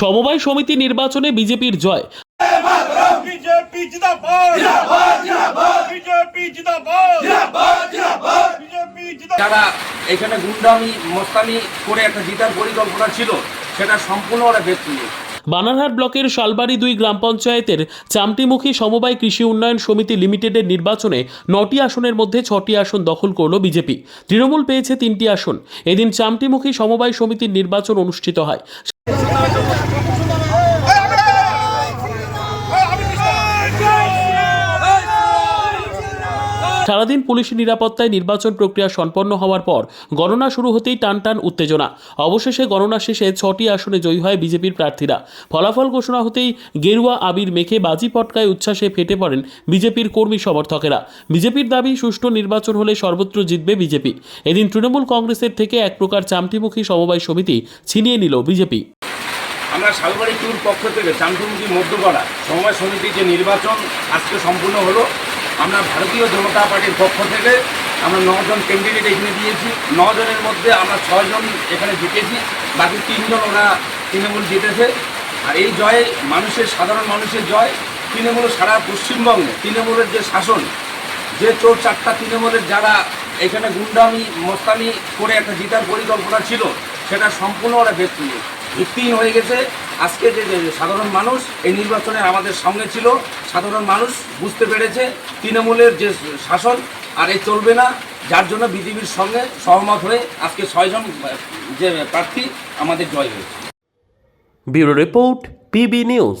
সমবায় সমিতি নির্বাচনে বিজেপির জয়। যারা এখানে গুন্ডামি মস্তানি করে একটা জিতার পরিকল্পনা ছিল সেটা সম্পূর্ণ ওরা ব্যর্থ বানারহাট ব্লকের শালবাড়ি দুই গ্রাম পঞ্চায়েতের চামটিমুখী সমবায় কৃষি উন্নয়ন সমিতি লিমিটেডের নির্বাচনে নটি আসনের মধ্যে ছটি আসন দখল করল বিজেপি। তৃণমূল পেয়েছে তিনটি আসন। এদিন চামটিমুখী সমবায় সমিতির নির্বাচন অনুষ্ঠিত হয়। সারাদিন পুলিশি নিরাপত্তায় নির্বাচন প্রক্রিয়া সম্পন্ন হওয়ার পর গণনা শুরু হতেই টান টান উত্তেজনা। অবশেষে গণনা শেষে ছটি আসনে জয়ী হয় বিজেপির প্রার্থীরা। ফলাফল ঘোষণা হতেই গেরুয়া আবির মেখে বাজি পটকায় উচ্ছ্বাসে ফেটে পড়েন বিজেপির কর্মী সমর্থকেরা। বিজেপির দাবি, সুষ্ঠু নির্বাচন হলে সর্বত্র জিতবে বিজেপি। এদিন তৃণমূল কংগ্রেসের থেকে এক প্রকার চামটিমুখী সমবায় সমিতি ছিনিয়ে নিল বিজেপি। আমরা শালবাড়ি টুর পক্ষ থেকে চান্তুমুখী মধ্যপাড়া সমবায় সমিতির যে নির্বাচন আজকে সম্পূর্ণ হলো। আমরা ভারতীয় জনতা পার্টির পক্ষ থেকে আমরা নজন ক্যান্ডিডেট এখানে দিয়েছি। নজনের মধ্যে আমরা ছয়জন এখানে জিতেছি, বাকি তিনজন ওরা তৃণমূল জিতেছে। আর এই জয়ে মানুষের, সাধারণ মানুষের জয় তৃণমূল সারা পশ্চিমবঙ্গে, তৃণমূলের যে শাসন, যে চোর চারটা তৃণমূলের যারা এখানে গুন্ডামি মস্তানি করে একটা জিতার পরিকল্পনা ছিল, সেটা সম্পূর্ণ ওরা ব্যক্তি ভিত্তিহীন হয়ে গেছে আজকে যে সাধারণ মানুষ এই নির্বাচনে আমাদের সঙ্গে ছিল, সাধারণ মানুষ বুঝতে পেরেছে তৃণমূলের যে শাসন আর এই চলবে না, যার জন্য বিজেপির সঙ্গে সহমত হয়ে আজকে ছয়জন, যে প্রার্থী আমাদের জয় হয়েছে। Bureau report, PB news.